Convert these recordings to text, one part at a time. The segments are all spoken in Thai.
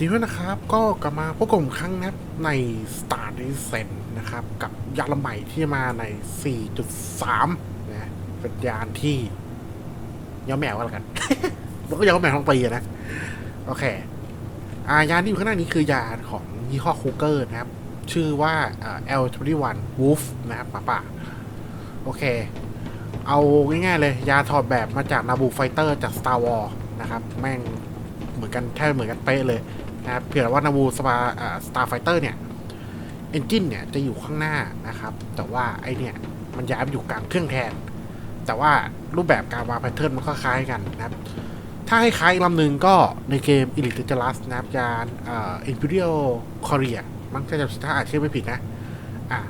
สวัสดีด้วยนะครับ ก็กลับมาพบกับผมครั้งนับใน Star d e s c e n นะครับ กับยานลำใหม่ที่มาใน 4.3 นะเป็นยานที่ย้อมแมวก็แล้วกันแล้วก็ย้อมแมวทั้งปีอะนะ โอเค อายานที่อยู่ข้างหน้านี้คือยานของยี่ห้อคูเกอร์นะครับ ชื่อว่าอ่า L21 Wolf นะครับหมาป่า โอเค เอาง่ายๆเลย ยาถอดแบบมาจากนาบูไฟเตอร์จาก Star Wars นะครับ แม่งเหมือนกันแทบเหมือนกันเป๊ะเลย นะครับเพียงแต่ว่านาบูสปาสตาร์ไฟเตอร์เนี่ยเอนจินเนี่ยจะอยู่ข้างหน้านะครับ แต่ว่าไอเนี่ยมันย้ายไปอยู่กลางเครื่องแทน แต่ว่ารูปแบบการวางแพทเทิร์นมันก็คล้ายกันนะครับ ถ้าให้คล้ายอีกลำหนึ่งก็ในเกม Elite Dangerous นะครับยานเอ่อ Imperial Korea มันก็จะถ้าอ่านชื่อไม่ผิดนะอะ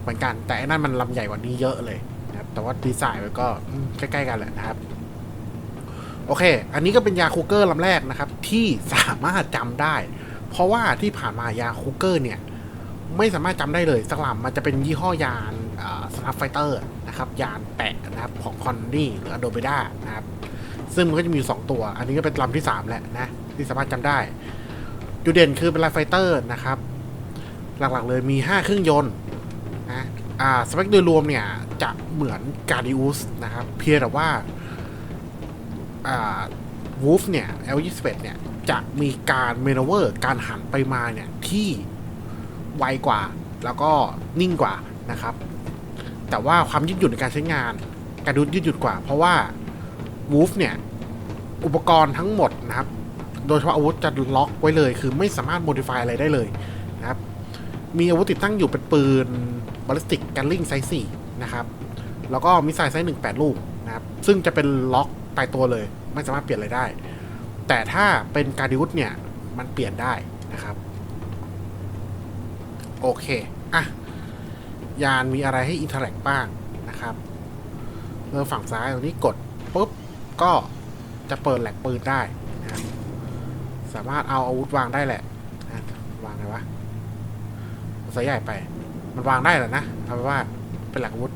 เหมือนกันแต่อันนั้นมันลำใหญ่กว่านี้เยอะเลยนะครับแต่ว่าดีไซน์มันก็ใกล้ๆกันแหละนะครับ โอเค อันนี้ก็เป็นยาคูเกอร์ลำแรกนะครับ ที่สามารถจำได้ เพราะว่าที่ผ่านมายาคูเกอร์เนี่ย ไม่สามารถจำได้เลยสักลำมันจะเป็นยี่ห้อยานสตาร์ไฟเตอร์นะครับยานแปะนะครับของคอนนี่หรืออโดเบด้านะครับ ซึ่งมันก็จะมีอยู่สองตัว อันนี้ก็เป็นลำที่สามแหละนะ ที่สามารถจำได้ จุดเด่นคือเป็นไลน์ไฟเตอร์นะครับ หลักๆเลยมี 5 เครื่องยนต์นะอ่าสเปคโดยรวมเนี่ย จะเหมือนการดิอุสนะครับ เพียงแต่ว่า วูฟเนี่ย L21 เนี่ย จะมีการเมนเวอร์การหันไปมาเนี่ย ที่ไวกว่า แล้วก็นิ่งกว่านะครับ แต่ว่าความยืดหยุ่นในการใช้งานการดูยืดหยุ่นกว่า เพราะว่าวูฟเนี่ย อุปกรณ์ทั้งหมดนะครับ โดยเฉพาะอาวุธจะล็อกไว้เลย คือไม่สามารถโมดิฟายอะไรได้เลยนะครับ มีอาวุธติดตั้งอยู่เป็นปืนบอลลิสติกการลิงไซส์4นะครับ แล้วก็มิสไซล์ไซส์หนึ่งแปดลูกนะครับ ซึ่งจะเป็นล็อกตายตัวเลย ไม่สามารถเปลี่ยนอะไรได้ แต่ถ้าเป็นการดิวุธเนี่ย มันเปลี่ยนได้นะครับ โอเค อะ ยานมีอะไรให้อินเทอร์แลกบ้างนะครับเริ่มฝั่งซ้ายตรงนี้กดปุ๊บ ก็จะเปิดแหลกปืนได้นะครับสามารถเอาอาวุธวางได้แหละนะวางไงวะสายใหญ่ไป มันวางได้แหละนะเอาไปนว่าเป็นแหลกอาวุธ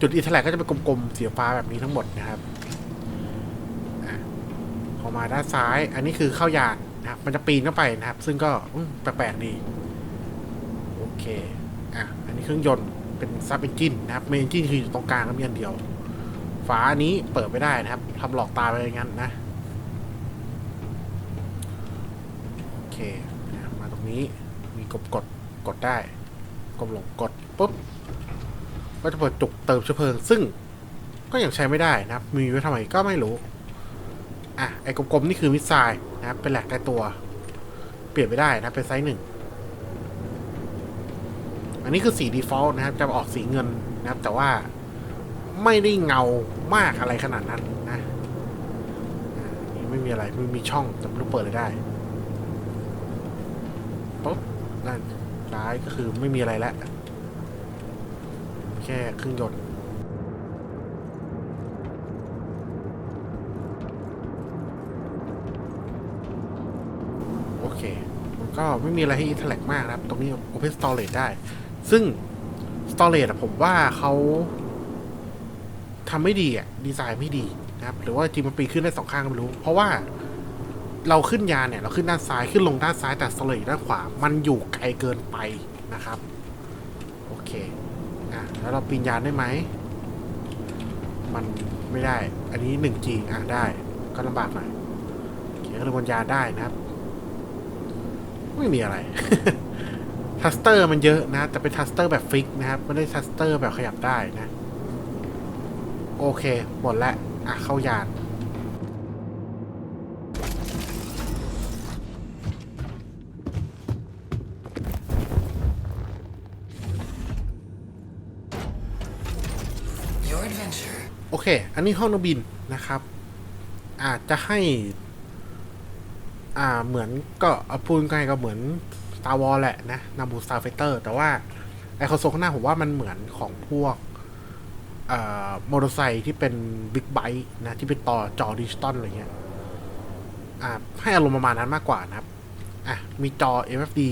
จุดอินเทอร์แลกก็จะเป็นกลมๆสีฟ้าแบบนี้ทั้งหมดนะครับ พอกมาด้านซ้าย อันนี้คือเข้ายานนะครับ มันจะปีนเข้าไปนะครับ ซึ่งก็แปลกๆดี โอเค อะ อันนี้เครื่องยนต์เป็นซับเอนจินนะครับเมนจินคืออยู่ตรงกลางแล้วมีอันเดียว ฝาอันนี้เปิดไม่ได้นะครับทำหลอกตาไปอย่างนั้นนะ โอเค มาตรงนี้ มีกดกดกดได้กดลงกดปุ๊บ ก็จะเปิดจุกเติมเชื้อเพลิง ซึ่งก็ยังใช้ไม่ได้นะครับ มีไว้ทำไมก็ไม่รู้ อะไอ้กลมๆนี่คือมิสไซล์นะครับเป็นแหลกใกล้ตัว เปลี่ยนไม่ได้นะเป็นไซส์หนึ่งอันนี้คือสี default นะครับ จะออกสีเงินนะครับ แต่ว่าไม่ได้เงามากอะไรขนาดนั้นนะนี่ไม่มีอะไรไม่มีช่องแต่ไม่รู้เปิดเลยได้ปุ๊บนั่นซ้ายก็คือไม่มีอะไรแล้วแค่เครื่องยนต์โอเค มัน ก็ไม่มีอะไรให้อินเทอร์แลกมากนะครับ ตรงนี้ Open Storage ได้ ซึ่ง Storage อะผมว่าเขาทำไม่ดีอะ ดีไซน์ไม่ดีนะครับ หรือว่าจริงมันปีขึ้นได้สองข้างก็ไม่รู้ เพราะว่าเราขึ้นยานเนี่ย เราขึ้นด้านซ้ายขึ้นลงด้านซ้ายแต่ Storage ด้านขวา มันอยู่ไกลเกินไปนะครับ โอเคอะแล้วเราปีนยานได้ไหม มันไม่ได้ อันนี้ 1G อะได้ ก็ลำบากหน่อยเขียนขึ้นบนยานได้นะครับ ไม่มีอะไร ทัสเตอร์มันเยอะนะ แต่เป็นทัสเตอร์แบบฟิกนะครับ ไม่ได้ทัสเตอร์แบบขยับได้นะ โอเค หมดแล้วอะ เข้ายาน Your adventure โอเค อันนี้ห้องนักบินนะครับ อาจจะให้ อ่าเหมือนก็อพูดง่ายก็เหมือน Star Wars แหละนะนาบู Star Fighter แต่ว่าไอคอนโซลข้างหน้าผมว่ามันเหมือนของพวกมอเตอร์ไซค์ที่เป็นบิ๊กไบค์นะที่เป็นต่อจอดิจิตอลอะไรเงี้ยอ่าให้อารมณ์ประมาณนั้นมากกว่านะครับอะมีจอ MFD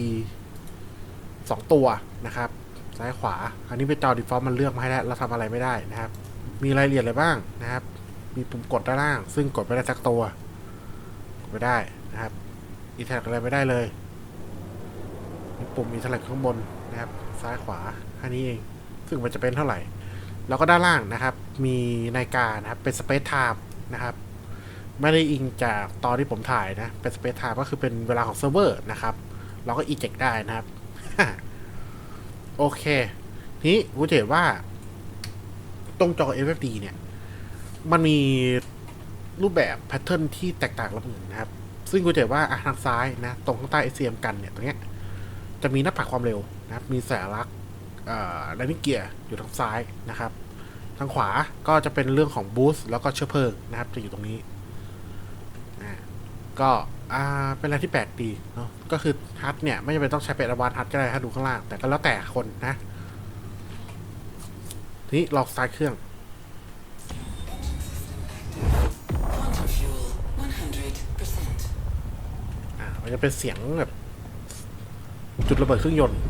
สองตัวนะครับ ซ้ายขวา อันนี้เป็นจอ default มันเลือกมาให้แล้วเราทำอะไรไม่ได้นะครับ มีรายละเอียดอะไรบ้างนะครับ มีปุ่มกดด้านล่าง ซึ่งกดไม่ได้สักตัว กดไม่ได้ นะครับอีแท็กอะไรไม่ได้เลยมีปุ่มอีแท็กข้างบนนะครับ ซ้ายขวาแค่นี้เอง ซึ่งมันจะเป็นเท่าไหร่ แล้วก็ด้านล่างนะครับ มีนาฬิกานะครับ เป็นสเปซไทม์นะครับ ไม่ได้อิงจากตอนที่ผมถ่ายนะ เป็นสเปซไทม์ก็คือเป็นเวลาของเซิร์ฟเวอร์นะครับ เราก็อีเจกได้นะครับ โอเคทีนี้กูจะเห็นว่า ตรงจอ FFD เนี่ย มันมีรูปแบบแพทเทิร์นที่แตกต่างละมุนนะครับ ซึ่งกูจะเห็นว่าทางซ้ายนะ ตรงข้างใต้ SCM กันเนี่ยตรงเนี้ยจะมีหน้าปัดความเร็วนะครับ มีสัญลักษณ์แลนดิ้งเกียร์อยู่ทางซ้ายนะครับ ทางขวาก็จะเป็นเรื่องของบูสต์แล้วก็เชื้อเพลิงนะครับ จะอยู่ตรงนี้อ่าก็อ่าเป็นอะไรที่แปลกดีเนาะก็คือฮัทเนี่ย ไม่จำเป็นต้องใช้เป็นอวานฮัทก็ได้ถ้าดูข้างล่าง แต่ก็แล้วแต่คนนะ ทีนี้ลองสตาร์ทเครื่อง จะเป็นเสียงแบบ จุดระเบิดเครื่องยนต์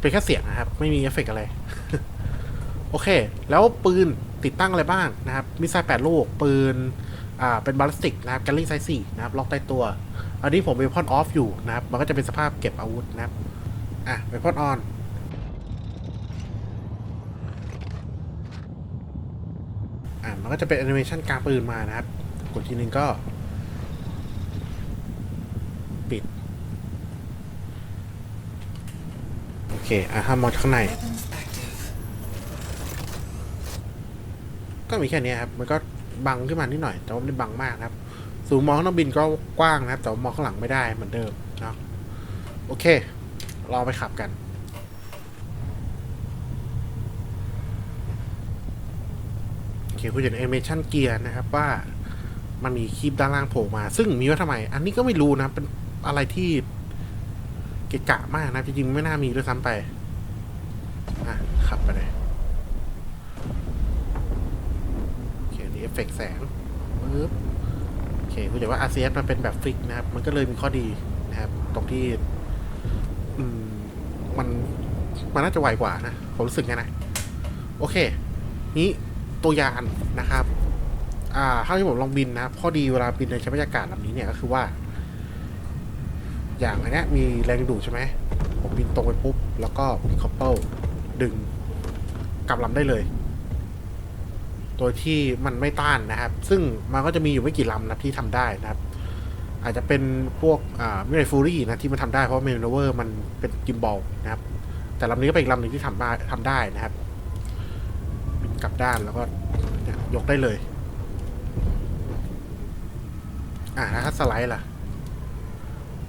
เป็นแค่เสียงนะครับ ไม่มีเอฟเฟกต์อะไร โอเค แล้วปืนติดตั้งอะไรบ้างนะครับ มิสไซล์แปดลูก ปืน อ่า เป็นบาลิสติกนะครับ แกลลิงไซส์สี่นะครับ ล็อกใต้ตัว อันนี้ผมเวพอนออฟอยู่นะครับ มันก็จะเป็นสภาพเก็บอาวุธนะครับ อะเวพอนออน อ่ามันก็จะเป็นแอนิเมชันกลางปืนมานะครับ กดทีนึงก็ ปิด โอเค อะห้ามมองข้างใน ก็มีแค่นี้ครับ มันก็บังขึ้นมานิดหน่อย แต่ว่าไม่ได้บังมากครับ สูงมองนอกบินก็กว้างนะครับ แต่ว่ามองข้างหลังไม่ได้เหมือนเดิมเนาะโอเครอไปขับกัน โอเคคุณเห็นแอนิเมชันเกียร์นะครับว่ามันมีคลิปด้านล่างโผล่มา ซึ่งมีไว่าทำไม อันนี้ก็ไม่รู้นะ เป็นอะไรที่เกะกะมากนะจริงๆไม่น่ามีด้วยซ้ำไป อะ ขับไปเลยโอเคอันนี่เอฟเฟกต์แสงปึ๊บโอเคคุณเห็นว่า RCS มันเป็นแบบฟิกนะครับ มันก็เลยมีข้อดีนะครับ ตรงที่ อืม มัน มันน่าจะไวกว่านะ ผมรู้สึกไงนะ โอเค นี้ ตัวยานนะครับอ่าเท่าที่ผมลองบินนะข้อดีเวลาบินในชั้นบรรยากาศแบบนี้เนี่ยก็คือว่า อย่างอันเนี้ยมีแรงดูดใช่ไหมผมบินตรงไปปุ๊บ แล้วก็มีคอปเปิลดึงกลับลำได้เลยโดยที่มันไม่ต้านนะครับ ซึ่งมันก็จะมีอยู่ไม่กี่ลำนะที่ทำได้นะครับ อาจจะเป็นพวกอ่ามิเรฟูรี่นะที่มันทำได้เพราะเมนเวอร์มันเป็นกิมบอลนะครับ แต่ลำนี้ก็เป็นอีกลำหนึ่งที่ทำได้ทำได้นะครับ กลับด้านแล้วก็ยกได้เลย อ่าถ้าสไลด์ล่ะ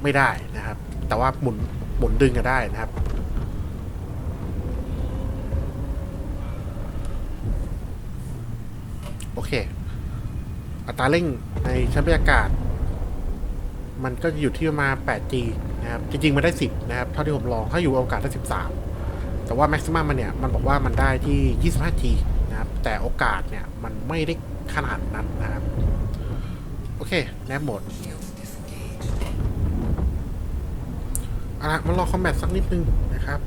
ไม่ได้นะครับ แต่ว่าหมุนหมุนดึงก็ได้นะครับโอเค อัตราเร่งในชั้นบรรยากาศ มันก็จะอยู่ที่ประมาณ 8G นะครับ จริง ๆ มันได้ 10 นะครับ เท่าที่ผมลอง ถ้าอยู่อวกาศได้ 13 แต่ว่าแม็กซิมัมมันเนี่ย มันบอกว่ามันได้ที่ 25G แต่โอกาสเนี่ย มันไม่ได้ขนาดนั้นนะครับ โอเค แนบหมดเอาละมันรอคอมแบทสักนิดนึงนะครับ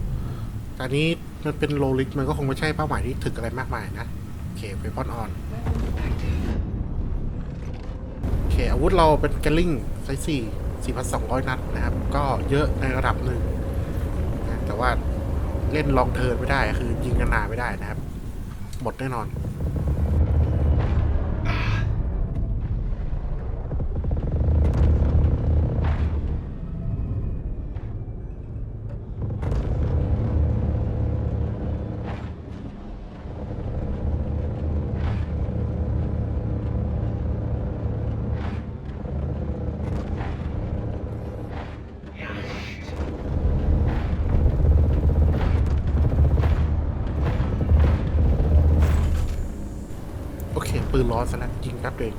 ตอนนี้มันเป็นโลลิกมันก็คงไม่ใช่เป้าหมายที่ถึกอะไรมากมายนะ โอเคเวพอนออน โอเค อาวุธเราเป็นแกลลิงไซส์สี่สี่พันสองร้อยนัดนะครับ ก็เยอะในระดับหนึ่งนะแต่ว่าเล่นลองเทิร์นไม่ได้ คือยิงกันนานไม่ได้นะครับ หมดแน่นอน ร้อนซะแล้วยิงแป๊บเดียวเอง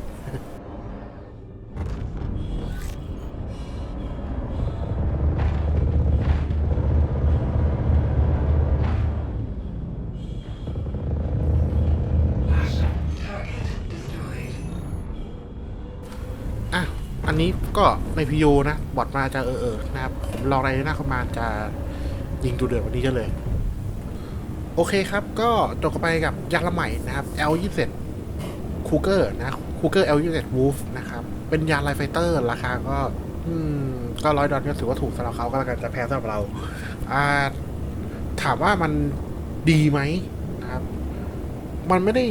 อะอันนี้ก็ในพียูนะ บอดมาจะเออเออๆนะครับ ผมลองอะไรหน้าเข้ามาจะยิงดูเดือดวันนี้จะเลย โอเคครับ ก็จบกันไปกับยาละใหม่นะครับ L 2 7 คูเกอร์นะคู Google l 2 Wolf นะครับ เป็นยานไลฟ์ไฟเตอร์ ราคาก็ อืม ก็ร้อยดอลลาร์ก็ถือว่าถูกสำหรับเขาก็แล้วกันจะแพงสำหรับเรา อ่า ถามว่ามันดีไหมนะครับ มันไม่ได้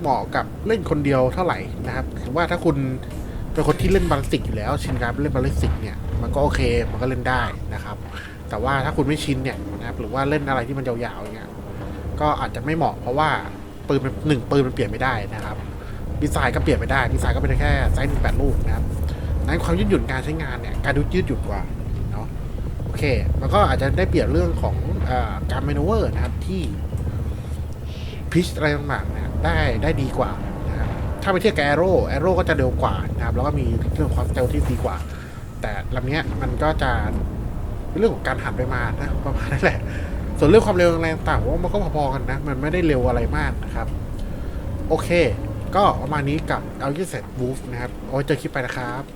เหมาะกับเล่นคนเดียวเท่าไหร่นะครับหรือว่าถ้าคุณเป็นคนที่เล่นบาลสิกอยู่แล้ว ชินการเล่นบาลสิกเนี่ย มันก็โอเค มันก็เล่นได้นะครับ แต่ว่าถ้าคุณไม่ชินเนี่ยนะครับหรือว่าเล่นอะไรที่มันยาวๆอย่างเงี้ยก็อาจจะไม่เหมาะเพราะว่าปืนมันหนึ่งปืนมันเปลี่ยนไม่ได้นะครับ ดีไซน์ก็เปลี่ยนไม่ได้ดีไซน์ก็เป็นแค่ไซส์หนึ่งแปดลูกนะครับนั้นความยืดหยุ่นการใช้งานเนี่ยการดูยืดหยุ่นกว่าเนาะโอเค มันก็อาจจะได้เปรียบเรื่องของอการเมนูเวอร์นะครับที่พิชอะไรต่างๆเนี่ยได้ได้ดีกว่านะครับถ้าไปเทียบกับแอโร่แอโร่ก็จะเร็วกว่านะครับแล้วก็มีเรื่องความสเตลที่ดีกว่า แต่ลำเนี้ยมันก็จะเรื่องของการหันไปมานะประมาณนั้นแหละ ส่วนเรื่องความเร็วแรต่างผมว่ามันก็พอๆกันนะ มันไม่ได้เร็วอะไรมากนะครับ โอเค ก็ประมาณนี้กับเอา u เ e ็ Wolf นะครับ โอ้ยเจอคลิปไปนะครับ